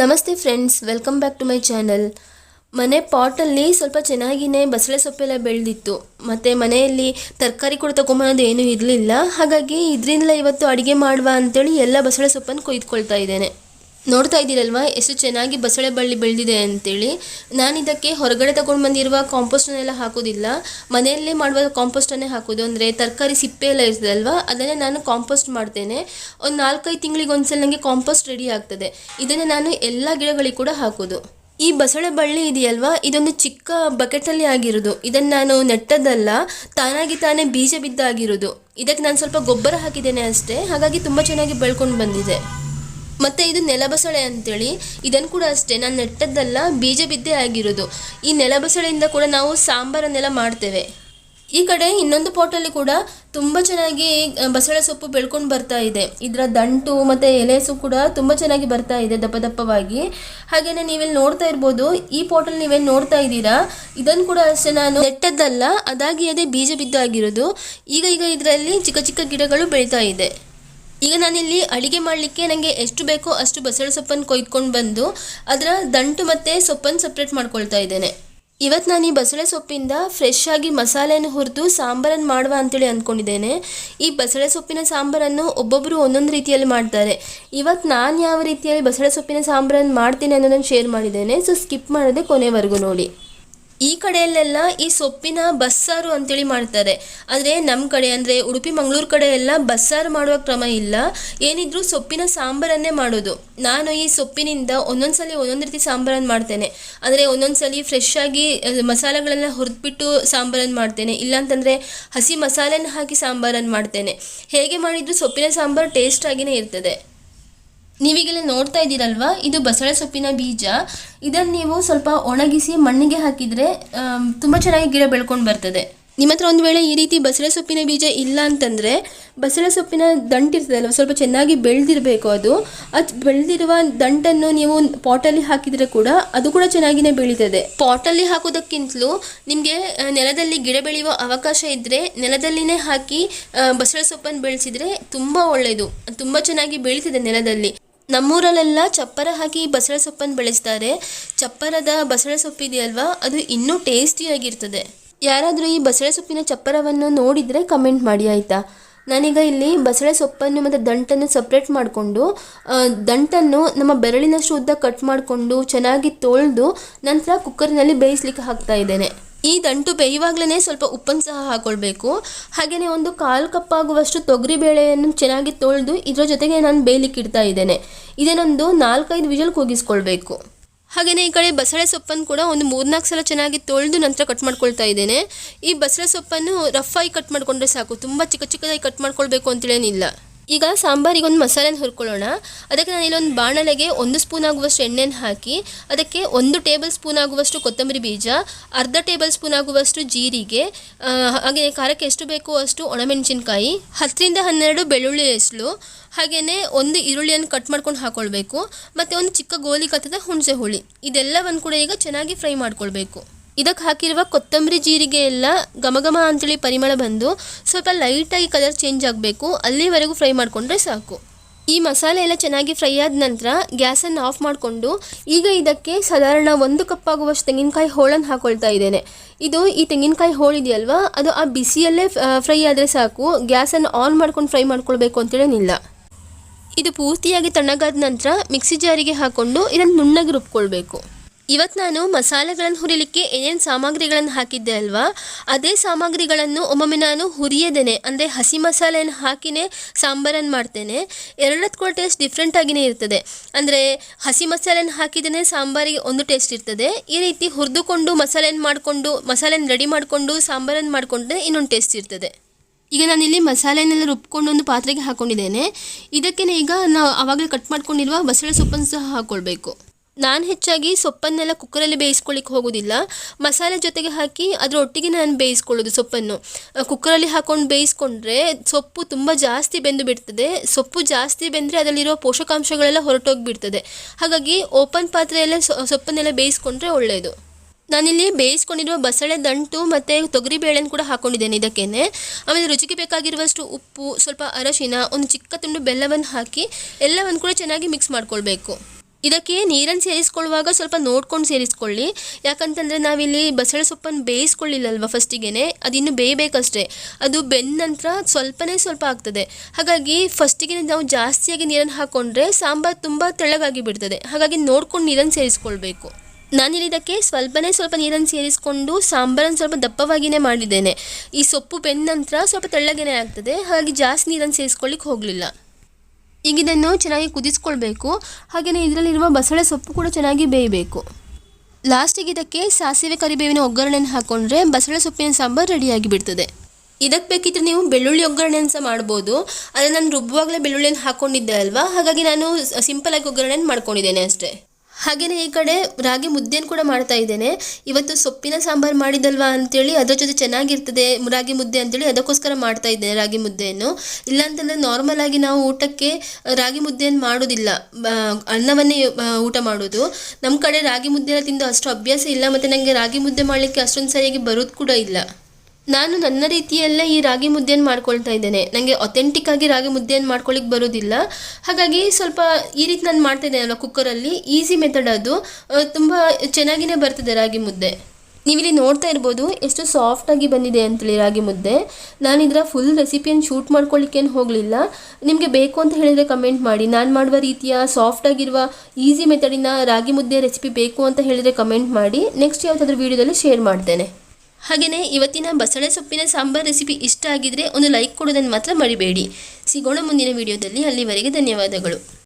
ನಮಸ್ತೆ friends welcome back to my channel ಮನೆ ಪಾಟಲ್ಲಿ ಸ್ವಲ್ಪ ಚೆನ್ನಾಗಿನೇ ಬಸಳೆ ಸೊಪ್ಪೆಲ್ಲ ಬೆಳೆದಿತ್ತು. ಮತ್ತು ಮನೆಯಲ್ಲಿ ತರಕಾರಿ ಕೂಡ ತೊಗೊಂಬರೋದು ಏನೂ ಇರಲಿಲ್ಲ. ಹಾಗಾಗಿ ಇದರಿಂದಲೇ ಇವತ್ತು ಅಡುಗೆ ಮಾಡುವ ಅಂತೇಳಿ ಎಲ್ಲ ಬಸಳೆ ಸೊಪ್ಪನ್ನು ಕೊಯ್ದುಕೊಳ್ತಾ ಇದ್ದೇನೆ. ನೋಡ್ತಾ ಇದ್ದೀರಲ್ವಾ? ಎಷ್ಟು ಚೆನ್ನಾಗಿ ಬಸಳೆ ಬಳ್ಳಿ ಬೆಳೆದಿದೆ ಅಂತೇಳಿ. ನಾನು ಇದಕ್ಕೆ ಹೊರಗಡೆ ತಗೊಂಡು ಬಂದಿರುವ ಕಾಂಪೋಸ್ಟನ್ನೆಲ್ಲ ಹಾಕೋದಿಲ್ಲ ಮನೆಯಲ್ಲೇ ಮಾಡುವ ಕಾಂಪೋಸ್ಟನ್ನೇ ಹಾಕೋದು ಅಂದರೆ ತರಕಾರಿ ಸಿಪ್ಪೆ ಎಲ್ಲ ಇರ್ತದಲ್ವಾ ಅದನ್ನೇ ನಾನು ಕಾಂಪೋಸ್ಟ್ ಮಾಡ್ತೇನೆ. ಒಂದು ನಾಲ್ಕೈದು ತಿಂಗಳಿಗೆ ಒಂದ್ಸಲ ನನಗೆ ಕಾಂಪೋಸ್ಟ್ ರೆಡಿ ಆಗ್ತದೆ. ಇದನ್ನು ನಾನು ಎಲ್ಲ ಗಿಡಗಳಿಗೆ ಕೂಡ ಹಾಕೋದು ಈ ಬಸಳೆ ಬಳ್ಳಿ ಇದೆಯಲ್ವಾ? ಇದೊಂದು ಚಿಕ್ಕ ಬಕೆಟಲ್ಲಿ ಆಗಿರೋದು. ಇದನ್ನು ನಾನು ನೆಟ್ಟದ್ದಲ್ಲ, ತಾನಾಗಿ ತಾನೇ ಬೀಜ ಬಿದ್ದಾಗಿರೋದು. ಇದಕ್ಕೆ ನಾನು ಸ್ವಲ್ಪ ಗೊಬ್ಬರ ಹಾಕಿದ್ದೇನೆ ಅಷ್ಟೇ. ಹಾಗಾಗಿ ತುಂಬ ಚೆನ್ನಾಗಿ ಬೆಳ್ಕೊಂಡು ಬಂದಿದೆ. ಮತ್ತು ಇದು ನೆಲಬಸಳೆ ಅಂತೇಳಿ ಇದನ್ನು ಕೂಡ ಅಷ್ಟೇ, ನಾನು ನೆಟ್ಟದ್ದಲ್ಲ, ಬೀಜ ಬಿದ್ದೇ ಆಗಿರೋದು. ಈ ನೆಲಬಸಳೆಯಿಂದ ಕೂಡ ನಾವು ಸಾಂಬಾರನ್ನೆಲ್ಲ ಮಾಡ್ತೇವೆ. ಈ ಕಡೆ ಇನ್ನೊಂದು ಪಾಟಲ್ಲಿ ಕೂಡ ತುಂಬ ಚೆನ್ನಾಗಿ ಬಸಳೆ ಸೊಪ್ಪು ಬೆಳ್ಕೊಂಡು ಬರ್ತಾ ಇದೆ. ಇದರ ದಂಟು ಮತ್ತು ಎಲೆಸು ಕೂಡ ತುಂಬ ಚೆನ್ನಾಗಿ ಬರ್ತಾ ಇದೆ ದಪ್ಪ ದಪ್ಪವಾಗಿ. ಹಾಗೆಯೇ ನೀವೆಲ್ಲಿ ನೋಡ್ತಾ ಇರ್ಬೋದು, ಈ ಪಾಟಲ್ಲಿ ನೀವೇನು ನೋಡ್ತಾ ಇದ್ದೀರಾ ಇದನ್ನು ಕೂಡ ಅಷ್ಟೇ ನಾನು ನೆಟ್ಟದ್ದಲ್ಲ ಅದಾಗಿ ಅದೇ ಬೀಜ ಬಿದ್ದಾಗಿರೋದು. ಈಗ ಈಗ ಇದರಲ್ಲಿ ಚಿಕ್ಕ ಚಿಕ್ಕ ಗಿಡಗಳು ಬೆಳೀತಾ ಇದೆ. ಈಗ ನಾನಿಲ್ಲಿ ಅಡುಗೆ ಮಾಡಲಿಕ್ಕೆ ನನಗೆ ಎಷ್ಟು ಬೇಕೋ ಅಷ್ಟು ಬಸಳೆ ಸೊಪ್ಪನ್ನು ಕೊಯ್ದುಕೊಂಡು ಬಂದು ಅದರ ದಂಟು ಮತ್ತು ಸೊಪ್ಪನ್ನು ಸಪ್ರೇಟ್ ಮಾಡ್ಕೊಳ್ತಾ ಇದ್ದೇನೆ. ಇವತ್ತು ನಾನು ಈ ಬಸಳೆ ಸೊಪ್ಪಿಂದ ಫ್ರೆಶ್ ಆಗಿ ಮಸಾಲೆಯನ್ನು ಹುರಿದು ಸಾಂಬಾರನ್ನು ಮಾಡುವ ಅಂತೇಳಿ ಅಂದ್ಕೊಂಡಿದ್ದೇನೆ. ಈ ಬಸಳೆ ಸೊಪ್ಪಿನ ಸಾಂಬಾರನ್ನು ಒಬ್ಬೊಬ್ಬರು ಒಂದೊಂದು ರೀತಿಯಲ್ಲಿ ಮಾಡ್ತಾರೆ. ಇವತ್ತು ನಾನು ಯಾವ ರೀತಿಯಲ್ಲಿ ಬಸಳೆ ಸೊಪ್ಪಿನ ಸಾಂಬಾರನ್ನು ಮಾಡ್ತೀನಿ ಅನ್ನೋದನ್ನು ಶೇರ್ ಮಾಡಿದ್ದೇನೆ. ಸೊ ಸ್ಕಿಪ್ ಮಾಡೋದೇ ಕೊನೆವರೆಗೂ ನೋಡಿ. ಈ ಕಡೆಯಲ್ಲೆಲ್ಲ ಈ ಸೊಪ್ಪಿನ ಬಸ್ಸಾರು ಅಂತೇಳಿ ಮಾಡ್ತಾರೆ. ಆದರೆ ನಮ್ಮ ಕಡೆ ಅಂದರೆ ಉಡುಪಿ, ಮಂಗಳೂರು ಕಡೆ ಎಲ್ಲ ಬಸ್ಸಾರು ಮಾಡುವ ಕ್ರಮ ಇಲ್ಲ. ಏನಿದ್ರೂ ಸೊಪ್ಪಿನ ಸಾಂಬಾರನ್ನೇ ಮಾಡೋದು. ನಾನು ಈ ಸೊಪ್ಪಿನಿಂದ ಒಂದೊಂದ್ಸಲಿ ಒಂದೊಂದು ರೀತಿ ಸಾಂಬಾರನ್ನು ಮಾಡ್ತೇನೆ. ಅಂದರೆ ಸಲ ಫ್ರೆಶ್ ಆಗಿ ಮಸಾಲೆಗಳೆಲ್ಲ ಹುರಿದ್ಬಿಟ್ಟು ಸಾಂಬಾರನ್ನು ಮಾಡ್ತೇನೆ. ಇಲ್ಲಾಂತಂದರೆ ಹಸಿ ಮಸಾಲೆನ ಹಾಕಿ ಸಾಂಬಾರನ್ನು ಮಾಡ್ತೇನೆ. ಹೇಗೆ ಮಾಡಿದರೂ ಸೊಪ್ಪಿನ ಸಾಂಬಾರು ಟೇಸ್ಟ್ ಆಗಿನೇ ಇರ್ತದೆ. ನೀವೀಗೆಲ್ಲ ನೋಡ್ತಾ ಇದ್ದೀರಲ್ವಾ? ಇದು ಬಸಳೆ ಸೊಪ್ಪಿನ ಬೀಜ. ಇದನ್ನು ನೀವು ಸ್ವಲ್ಪ ಒಣಗಿಸಿ ಮಣ್ಣಿಗೆ ಹಾಕಿದರೆ ತುಂಬ ಚೆನ್ನಾಗಿ ಗಿಡ ಬೆಳ್ಕೊಂಡು ಬರ್ತದೆ. ನಿಮ್ಮ ಹತ್ರ ಒಂದು ವೇಳೆ ಈ ರೀತಿ ಬಸಳೆ ಸೊಪ್ಪಿನ ಬೀಜ ಇಲ್ಲ ಅಂತಂದರೆ, ಬಸಳೆ ಸೊಪ್ಪಿನ ದಂಟಿರ್ತದಲ್ವ ಸ್ವಲ್ಪ ಚೆನ್ನಾಗಿ ಬೆಳೆದಿರಬೇಕು ಅದು. ಅದು ಬೆಳೆದಿರುವ ದಂಟನ್ನು ನೀವು ಪಾಟಲ್ಲಿ ಹಾಕಿದರೆ ಕೂಡ ಅದು ಕೂಡ ಚೆನ್ನಾಗಿನೇ ಬೆಳೀತದೆ. ಪಾಟಲ್ಲಿ ಹಾಕೋದಕ್ಕಿಂತಲೂ ನಿಮಗೆ ನೆಲದಲ್ಲಿ ಗಿಡ ಬೆಳೆಯುವ ಅವಕಾಶ ಇದ್ದರೆ ನೆಲದಲ್ಲಿನೇ ಹಾಕಿ ಬಸಳೆ ಸೊಪ್ಪನ್ನು ಬೆಳೆಸಿದರೆ ತುಂಬ ಒಳ್ಳೆಯದು ತುಂಬ ಚೆನ್ನಾಗಿ ಬೆಳೀತದೆ ನೆಲದಲ್ಲಿ. ನಮ್ಮೂರಲ್ಲೆಲ್ಲ ಚಪ್ಪರ ಹಾಕಿ ಬಸಳೆ ಸೊಪ್ಪನ್ನು ಬೆಳೆಸ್ತಾರೆ. ಚಪ್ಪರದ ಬಸಳೆ ಸೊಪ್ಪಿದೆಯಲ್ವಾ ಅದು ಇನ್ನೂ ಟೇಸ್ಟಿಯಾಗಿರ್ತದೆ. ಯಾರಾದರೂ ಈ ಬಸಳೆ ಸೊಪ್ಪಿನ ಚಪ್ಪರವನ್ನು ನೋಡಿದರೆ ಕಮೆಂಟ್ ಮಾಡಿ, ಆಯಿತಾ? ನಾನೀಗ ಇಲ್ಲಿ ಬಸಳೆ ಸೊಪ್ಪನ್ನು ಮತ್ತು ದಂಟನ್ನು ಸಪ್ರೇಟ್ ಮಾಡಿಕೊಂಡು ದಂಟನ್ನು ನಮ್ಮ ಬೆರಳಿನಷ್ಟು ಉದ್ದ ಕಟ್ ಮಾಡಿಕೊಂಡು ಚೆನ್ನಾಗಿ ತೊಳೆದು ನಂತರ ಕುಕ್ಕರ್ನಲ್ಲಿ ಬೇಯಿಸ್ಲಿಕ್ಕೆ ಹಾಕ್ತಾ ಇದ್ದೇನೆ. ಈ ದಂಟು ಬೇಯುವಾಗಲೇ ಸ್ವಲ್ಪ ಉಪ್ಪನ್ನು ಸಹ ಹಾಕೊಳ್ಬೇಕು. ಹಾಗೆಯೇ ಒಂದು ಕಾಲು ಕಪ್ಪಾಗುವಷ್ಟು ತೊಗರಿ ಬೇಳೆಯನ್ನು ಚೆನ್ನಾಗಿ ತೊಳೆದು ಇದರ ಜೊತೆಗೆ ನಾನು ಬೇಯಲಿಕ್ಕೆ ಇಡ್ತಾ ಇದ್ದೇನೆ. ಇದನ್ನೊಂದು ನಾಲ್ಕೈದು ವಿಜಲ್ ಕೂಗಿಸ್ಕೊಳ್ಬೇಕು. ಹಾಗೆಯೇ ಈ ಕಡೆ ಬಸಳೆ ಸೊಪ್ಪನ್ನು ಕೂಡ ಒಂದು ಮೂರ್ನಾಲ್ಕು ಸಲ ಚೆನ್ನಾಗಿ ತೊಳೆದು ನಂತರ ಕಟ್ ಮಾಡ್ಕೊಳ್ತಾ ಇದ್ದೇನೆ. ಈ ಬಸಳೆ ಸೊಪ್ಪನ್ನು ರಫ್ ಆಗಿ ಕಟ್ ಮಾಡಿಕೊಂಡ್ರೆ ಸಾಕು. ತುಂಬ ಚಿಕ್ಕ ಚಿಕ್ಕದಾಗಿ ಕಟ್ ಮಾಡ್ಕೊಳ್ಬೇಕು ಅಂತೇಳೇನಿಲ್ಲ. ಈಗ ಸಾಂಬಾರಿಗೆ ಒಂದು ಮಸಾಲೆನ ಹುರ್ಕೊಳ್ಳೋಣ. ಅದಕ್ಕೆ ನಾನು ಇಲ್ಲೊಂದು ಬಾಣಲೆಗೆ ಒಂದು ಸ್ಪೂನ್ ಆಗುವಷ್ಟು ಎಣ್ಣೆನ ಹಾಕಿ, ಅದಕ್ಕೆ ಒಂದು ಟೇಬಲ್ ಸ್ಪೂನ್ ಆಗುವಷ್ಟು ಕೊತ್ತಂಬರಿ ಬೀಜ, ಅರ್ಧ ಟೇಬಲ್ ಸ್ಪೂನ್ ಆಗುವಷ್ಟು ಜೀರಿಗೆ ಹಾಗೆಯೇ ಹಾಗೆ ಖಾರಕ್ಕೆ ಎಷ್ಟು ಬೇಕೋ ಅಷ್ಟು ಒಣಮೆಣಸಿನ್ಕಾಯಿ, ಹತ್ತರಿಂದ ಹನ್ನೆರಡು ಬೆಳ್ಳುಳ್ಳಿ ಹೆಸಳು ಹಾಗೆಯೇ ಒಂದು ಈರುಳ್ಳಿಯನ್ನು ಕಟ್ ಮಾಡ್ಕೊಂಡು ಹಾಕ್ಕೊಳ್ಬೇಕು ಮತ್ತು ಒಂದು ಚಿಕ್ಕ ಗೋಲಿ ಕತ್ತದ ಹುಣಸೆ ಹುಳಿ. ಇದೆಲ್ಲವನ್ನು ಕೂಡ ಈಗ ಚೆನ್ನಾಗಿ ಫ್ರೈ ಮಾಡ್ಕೊಳ್ಬೇಕು. ಇದಕ್ಕೆ ಹಾಕಿರುವ ಕೊತ್ತಂಬರಿ ಜೀರಿಗೆ ಎಲ್ಲ ಘಮಘಮ ಅಂತೇಳಿ ಪರಿಮಳ ಬಂದು ಸ್ವಲ್ಪ ಲೈಟಾಗಿ ಕಲರ್ ಚೇಂಜ್ ಆಗಬೇಕು. ಅಲ್ಲಿವರೆಗೂ ಫ್ರೈ ಮಾಡಿಕೊಂಡ್ರೆ ಸಾಕು. ಈ ಮಸಾಲೆ ಎಲ್ಲ ಚೆನ್ನಾಗಿ ಫ್ರೈ ಆದ ನಂತರ ಗ್ಯಾಸನ್ನು ಆಫ್ ಮಾಡಿಕೊಂಡು ಈಗ ಇದಕ್ಕೆ ಸಾಧಾರಣ ಒಂದು ಕಪ್ ಆಗುವಷ್ಟು ತೆಂಗಿನಕಾಯಿ ಹೋಳನ್ನು ಹಾಕೊಳ್ತಾ ಇದ್ದೇನೆ. ಇದು ಈ ತೆಂಗಿನಕಾಯಿ ಹೋಳಿದೆಯಲ್ವಾ ಅದು ಆ ಬಿಸಿಯಲ್ಲೇ ಫ್ರೈ ಆದರೆ ಸಾಕು. ಗ್ಯಾಸನ್ನು ಆನ್ ಮಾಡ್ಕೊಂಡು ಫ್ರೈ ಮಾಡ್ಕೊಳ್ಬೇಕು ಅಂತೇಳೇನಿಲ್ಲ ಇದು ಪೂರ್ತಿಯಾಗಿ ತಣ್ಣಗಾದ ನಂತರ ಮಿಕ್ಸಿ ಜಾರಿಗೆ ಹಾಕ್ಕೊಂಡು ಇದನ್ನು ನುಣ್ಣಗೆ ರುಬ್ಕೊಳ್ಬೇಕು. ಇವತ್ತು ನಾನು ಮಸಾಲೆಗಳನ್ನು ಹುರಿಲಿಕ್ಕೆ ಏನೇನು ಸಾಮಗ್ರಿಗಳನ್ನು ಹಾಕಿದ್ದೆ ಅಲ್ವಾ, ಅದೇ ಸಾಮಗ್ರಿಗಳನ್ನು ಒಮ್ಮೊಮ್ಮೆ ನಾನು ಹುರಿಯದೇನೆ. ಅಂದರೆ ಹಸಿ ಮಸಾಲೆಯನ್ನು ಹಾಕಿನೇ ಸಾಂಬಾರನ್ನು ಮಾಡ್ತೇನೆ. ಎರಡಕ್ಕೂ ಟೇಸ್ಟ್ ಡಿಫ್ರೆಂಟ್ ಆಗಿನೇ ಇರ್ತದೆ. ಅಂದರೆ ಹಸಿ ಮಸಾಲೆಯನ್ನು ಹಾಕಿದೇ ಸಾಂಬಾರಿಗೆ ಒಂದು ಟೇಸ್ಟ್ ಇರ್ತದೆ. ಈ ರೀತಿ ಹುರಿದುಕೊಂಡು ಮಸಾಲೆಯನ್ನು ಮಾಡಿಕೊಂಡು ಮಸಾಲೆನ ರೆಡಿ ಮಾಡಿಕೊಂಡು ಸಾಂಬಾರನ್ನು ಮಾಡಿಕೊಂಡ್ರೆ ಇನ್ನೊಂದು ಟೇಸ್ಟ್ ಇರ್ತದೆ. ಈಗ ನಾನಿಲ್ಲಿ ಮಸಾಲೆನೆಲ್ಲ ರುಬ್ಕೊಂಡು ಒಂದು ಪಾತ್ರೆಗೆ ಹಾಕೊಂಡಿದ್ದೇನೆ. ಇದಕ್ಕೆ ಈಗ ನಾವು ಆವಾಗಲೇ ಕಟ್ ಮಾಡ್ಕೊಂಡಿರುವ ಬಸಳೆ ಸೊಪ್ಪನ್ನು ಸಹ ಹಾಕ್ಕೊಳ್ಬೇಕು ನಾನು ಹೆಚ್ಚಾಗಿ ಸೊಪ್ಪನ್ನೆಲ್ಲ ಕುಕ್ಕರಲ್ಲಿ ಬೇಯಿಸ್ಕೊಳ್ಳಿಕ್ಕೆ ಹೋಗೋದಿಲ್ಲ. ಮಸಾಲೆ ಜೊತೆಗೆ ಹಾಕಿ ಅದರ ಒಟ್ಟಿಗೆ ನಾನು ಬೇಯಿಸ್ಕೊಳ್ಳೋದು ಸೊಪ್ಪನ್ನು. ಕುಕ್ಕರಲ್ಲಿ ಹಾಕೊಂಡು ಬೇಯಿಸ್ಕೊಂಡ್ರೆ ಸೊಪ್ಪು ತುಂಬ ಜಾಸ್ತಿ ಬೆಂದು ಬಿಡ್ತದೆ. ಸೊಪ್ಪು ಜಾಸ್ತಿ ಬೆಂದರೆ ಅದರಲ್ಲಿರೋ ಪೋಷಕಾಂಶಗಳೆಲ್ಲ ಹೊರಟೋಗಿಬಿಡ್ತದೆ. ಹಾಗಾಗಿ ಓಪನ್ ಪಾತ್ರೆಯಲ್ಲೇ ಸೊಪ್ಪನ್ನೆಲ್ಲ ಬೇಯಿಸ್ಕೊಂಡ್ರೆ ಒಳ್ಳೆಯದು ನಾನಿಲ್ಲಿ ಬೇಯಿಸ್ಕೊಂಡಿರುವ ಬಸಳೆ ದಂಟು ಮತ್ತು ತೊಗರಿ ಬೇಳೆನ ಕೂಡ ಹಾಕೊಂಡಿದ್ದೇನೆ ಇದಕ್ಕೇನೆ. ಆಮೇಲೆ ರುಚಿಗೆ ಬೇಕಾಗಿರುವಷ್ಟು ಉಪ್ಪು, ಸ್ವಲ್ಪ ಅರಶಿನ, ಒಂದು ಚಿಕ್ಕ ತುಂಡು ಬೆಲ್ಲವನ್ನು ಹಾಕಿ ಎಲ್ಲವನ್ನು ಕೂಡ ಚೆನ್ನಾಗಿ ಮಿಕ್ಸ್ ಮಾಡ್ಕೊಳ್ಬೇಕು. ಇದಕ್ಕೆ ನೀರನ್ನು ಸೇರಿಸ್ಕೊಳ್ಳುವಾಗ ಸ್ವಲ್ಪ ನೋಡ್ಕೊಂಡು ಸೇರಿಸ್ಕೊಳ್ಳಿ. ಯಾಕಂತಂದರೆ ನಾವಿಲ್ಲಿ ಬಸಳೆ ಸೊಪ್ಪನ್ನು ಬೇಯಿಸ್ಕೊಳ್ಳಿಲ್ಲಲ್ವ ಫಸ್ಟಿಗೆ ಅದಿನ್ನು ಬೇಯಬೇಕಷ್ಟೇ. ಅದು ಬೆಂದ ನಂತರ ಸ್ವಲ್ಪನೇ ಸ್ವಲ್ಪ ಆಗ್ತದೆ. ಹಾಗಾಗಿ ಫಸ್ಟಿಗೆ ನಾವು ಜಾಸ್ತಿಯಾಗಿ ನೀರನ್ನು ಹಾಕ್ಕೊಂಡ್ರೆ ಸಾಂಬಾರು ತುಂಬ ತೆಳ್ಳಗಾಗಿ ಬಿಡ್ತದೆ. ಹಾಗಾಗಿ ನೋಡ್ಕೊಂಡು ನೀರನ್ನು ಸೇರಿಸ್ಕೊಳ್ಬೇಕು. ನಾನಿಲ್ಲಿ ಇದಕ್ಕೆ ಸ್ವಲ್ಪನೇ ಸ್ವಲ್ಪ ನೀರನ್ನು ಸೇರಿಸ್ಕೊಂಡು ಸಾಂಬಾರನ್ನು ಸ್ವಲ್ಪ ದಪ್ಪವಾಗಿಯೇ ಮಾಡಿದ್ದೇನೆ. ಈ ಸೊಪ್ಪು ಬೆಂದ ನಂತರ ಸ್ವಲ್ಪ ತೆಳ್ಳಗೇನೆ ಆಗ್ತದೆ. ಹಾಗಾಗಿ ಜಾಸ್ತಿ ನೀರನ್ನು ಸೇರಿಸ್ಕೊಳ್ಳಿಕ್ಕೆ ಹೋಗಲಿಲ್ಲ. ಈಗ ಇದನ್ನು ಚೆನ್ನಾಗಿ ಕುದಿಸ್ಕೊಳ್ಬೇಕು. ಹಾಗೆಯೇ ಇದರಲ್ಲಿರುವ ಬಸಳೆ ಸೊಪ್ಪು ಕೂಡ ಚೆನ್ನಾಗಿ ಬೇಯಬೇಕು. ಲಾಸ್ಟಿಗೆ ಇದಕ್ಕೆ ಸಾಸಿವೆ ಕರಿಬೇವಿನ ಒಗ್ಗರಣೆಯನ್ನು ಹಾಕ್ಕೊಂಡ್ರೆ ಬಸಳೆ ಸೊಪ್ಪಿನ ಸಾಂಬಾರು ರೆಡಿಯಾಗಿ ಬಿಡ್ತದೆ. ಇದಕ್ಕೆ ಬೇಕಿದ್ರೆ ನೀವು ಬೆಳ್ಳುಳ್ಳಿ ಒಗ್ಗರಣೆಯನ್ನು ಸಹ ಮಾಡ್ಬೋದು. ಆದರೆ ನಾನು ರುಬ್ಬುವಾಗಲೇ ಬೆಳ್ಳುಳ್ಳಿಯನ್ನು ಹಾಕ್ಕೊಂಡಿದ್ದೆ ಅಲ್ವಾ? ಹಾಗಾಗಿ ನಾನು ಸಿಂಪಲಾಗಿ ಒಗ್ಗರಣೆಯನ್ನು ಮಾಡ್ಕೊಂಡಿದ್ದೇನೆ ಅಷ್ಟೇ. ಹಾಗೆಯೇ ಈ ಕಡೆ ರಾಗಿ ಮುದ್ದೆಯನ್ನು ಕೂಡ ಮಾಡ್ತಾ ಇದ್ದೇನೆ. ಇವತ್ತು ಸೊಪ್ಪಿನ ಸಾಂಬಾರು ಮಾಡಿದಲ್ವಾ ಅಂತೇಳಿ ಅದರ ಜೊತೆ ಚೆನ್ನಾಗಿರ್ತದೆ ರಾಗಿ ಮುದ್ದೆ ಅಂತೇಳಿ ಅದಕ್ಕೋಸ್ಕರ ಮಾಡ್ತಾ ಇದ್ದೇನೆ ರಾಗಿ ಮುದ್ದೆಯನ್ನು. ಇಲ್ಲಾಂತಂದರೆ ನಾರ್ಮಲ್ ಆಗಿ ನಾವು ಊಟಕ್ಕೆ ರಾಗಿ ಮುದ್ದೆಯನ್ನು ಮಾಡೋದಿಲ್ಲ. ಅನ್ನವನ್ನೇ ಊಟ ಮಾಡೋದು. ನಮ್ಮ ಕಡೆ ರಾಗಿ ಮುದ್ದೆ ಎಲ್ಲ ತಿಂದು ಅಷ್ಟು ಅಭ್ಯಾಸ ಇಲ್ಲ, ಮತ್ತು ನನಗೆ ರಾಗಿ ಮುದ್ದೆ ಮಾಡಲಿಕ್ಕೆ ಅಷ್ಟೊಂದು ಸರಿಯಾಗಿ ಬರೋದು ಕೂಡ ಇಲ್ಲ. ನಾನು ನನ್ನ ರೀತಿಯಲ್ಲೇ ಈ ರಾಗಿ ಮುದ್ದೆಯನ್ನು ಮಾಡ್ಕೊಳ್ತಾ ಇದ್ದೇನೆ. ನನಗೆ ಅಥೆಂಟಿಕ್ ಆಗಿ ರಾಗಿ ಮುದ್ದೆಯನ್ನು ಮಾಡ್ಕೊಳ್ಳಿಕ್ಕೆ ಬರೋದಿಲ್ಲ. ಹಾಗಾಗಿ ಸ್ವಲ್ಪ ಈ ರೀತಿ ನಾನು ಮಾಡ್ತಾ ಇದ್ದೇನೆ ಅಲ್ವಾ ಕುಕ್ಕರಲ್ಲಿ ಈಸಿ ಮೆಥಡ್ ಅದು. ತುಂಬ ಚೆನ್ನಾಗಿಯೇ ಬರ್ತದೆ ರಾಗಿ ಮುದ್ದೆ. ನೀವಿಲ್ಲಿ ನೋಡ್ತಾ ಇರ್ಬೋದು ಎಷ್ಟು ಸಾಫ್ಟಾಗಿ ಬಂದಿದೆ ಅಂತೇಳಿ ರಾಗಿ ಮುದ್ದೆ. ನಾನು ಇದರ ಫುಲ್ ರೆಸಿಪಿಯನ್ನು ಶೂಟ್ ಮಾಡ್ಕೊಳ್ಳಿಕ್ಕೇನು ಹೋಗಲಿಲ್ಲ. ನಿಮಗೆ ಬೇಕು ಅಂತ ಹೇಳಿದರೆ ಕಮೆಂಟ್ ಮಾಡಿ. ನಾನು ಮಾಡುವ ರೀತಿಯ ಸಾಫ್ಟಾಗಿರುವ ಈಸಿ ಮೆಥಡಿನ ರಾಗಿ ಮುದ್ದೆ ರೆಸಿಪಿ ಬೇಕು ಅಂತ ಹೇಳಿದರೆ ಕಮೆಂಟ್ ಮಾಡಿ. ನೆಕ್ಸ್ಟ್ ಯಾವುದಾದ್ರೂ ವೀಡಿಯೋದಲ್ಲಿ ಶೇರ್ ಮಾಡ್ತೇನೆ. ಹಾಗೆಯೇ ಇವತ್ತಿನ ಬಸಳೆ ಸೊಪ್ಪಿನ ಸಾಂಬಾರ್ ರೆಸಿಪಿ ಇಷ್ಟ ಆಗಿದ್ರೆ ಒಂದು ಲೈಕ್ ಕೊಡೋದನ್ನು ಮಾತ್ರ ಮರಿಬೇಡಿ. ಸಿಗೋಣ ಮುಂದಿನ ವಿಡಿಯೋದಲ್ಲಿ ಅಲ್ಲಿವರೆಗೆ ಧನ್ಯವಾದಗಳು.